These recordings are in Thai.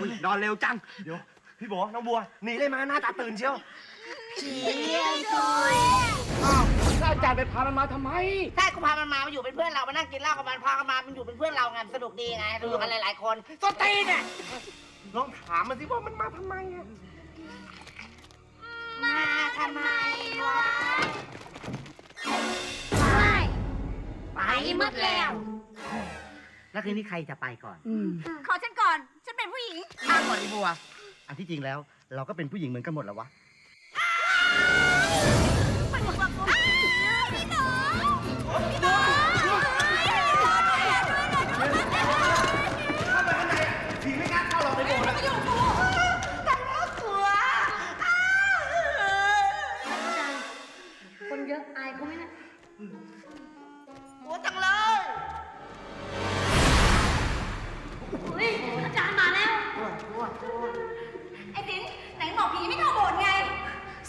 อุ๊ยนอนเร็วจัง เดี๋ยว พี่โบน้องบัวหนีได้มาหน้าตาตื่นเชียวถ้าอาจารย์ไปพามันมาทำไม ถ้ากูพามันมามาอยู่เป็นเพื่อนเรามานั่งกินเหล้ากับมันพากันมามันอยู่เป็นเพื่อนเราไงสนุกดีไงเราอยู่กันหลาย ๆ คนส้นตีนเนี่ยลองถามมันสิว่ามันมาทำไมอะมาทำไมวะไปหมดแล้ว แล้วคืนนี้ใครจะไปก่อน ขอฉันก่อน ข้าก่อนดิบัวอันที่จริงแล้ว เราก็เป็นผู้หญิงเหมือนกันหมดแล้ววะ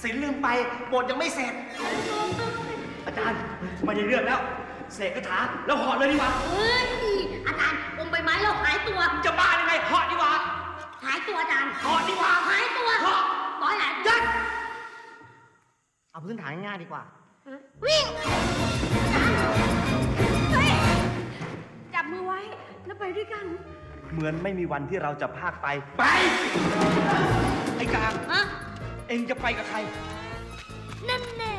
สินลืมไปโบสถ์ยังไม่เสร็จ อาจารย์ไม่ได้เรื่องแล้ว เสกคาถาแล้วเหอดเลยดีกว่า เฮ้ย อาจารย์อมใบไม้เราหายตัว จะบ้ายังไงเหอดดีกว่า หายตัวอาจารย์เหอดดีกว่าหายตัวเหาะร้อยหลายตัวเอาพื้นฐานง่ายๆดีกว่า วิ่งเฮ้ยจับมือไว้แล้วไปด้วยกัน เหมือนไม่มีวันที่เราจะพากไป ไป องจะไปกับใครนั่นแน่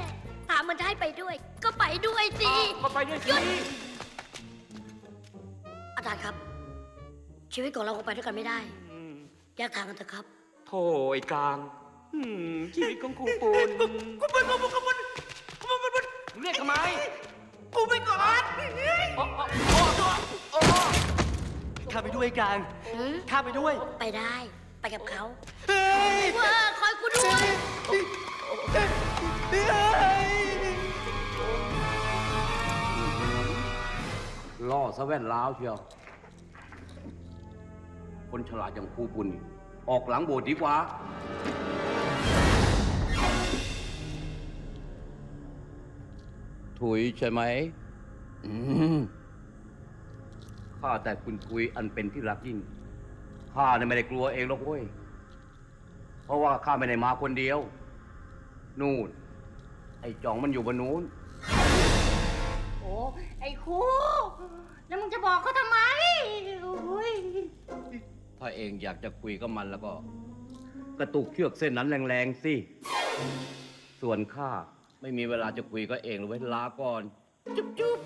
ถามมันจะให้ไปด้วย ก็ไปด้วยสิก็ไปด้วยสิอาจารย์ครับ ชีวิตของเราคงไปด้วยกันไม่ได้อืมแยกทางกันเถอะครับโธ่ไอ้กลางอืมชีวิตของครูปูนกูเป็นกูเป็นกูเป็นกูเป็นกูเป็นเรียกทำไมกูไปก่อนอ๋ออ๋อข้าไปด้วยกลางหืมข้าไปด้วย ไปได้ ไปกับเขา เฮ้ยว่า สะแว่นล้าวเชียว คนฉลาดอย่างครูปุณนี่ออกหลังโบสถ์ดีกว่า ถุยใช่ไหมอืมข้าแต่คุณถุยอันเป็นที่รักยิ่ง ข้าเนี่ยไม่ได้กลัวเองหรอกเว้ย เพราะว่าข้าไม่ได้มาคนเดียว นู่น ไอ้จ่องมันอยู่บนนู้น โอ้ ไอ้ครู แล้วมึงจะบอกเขาทำไมโอ้ยถ้าเองอยากจะคุยกับมันแล้วก็ กระตุกเชือกเส้นนั้นแรงๆสิ ส่วนข้าไม่มีเวลาจะคุยกับเองเลยเว้ยลาก่อน จุ๊บจุ๊บ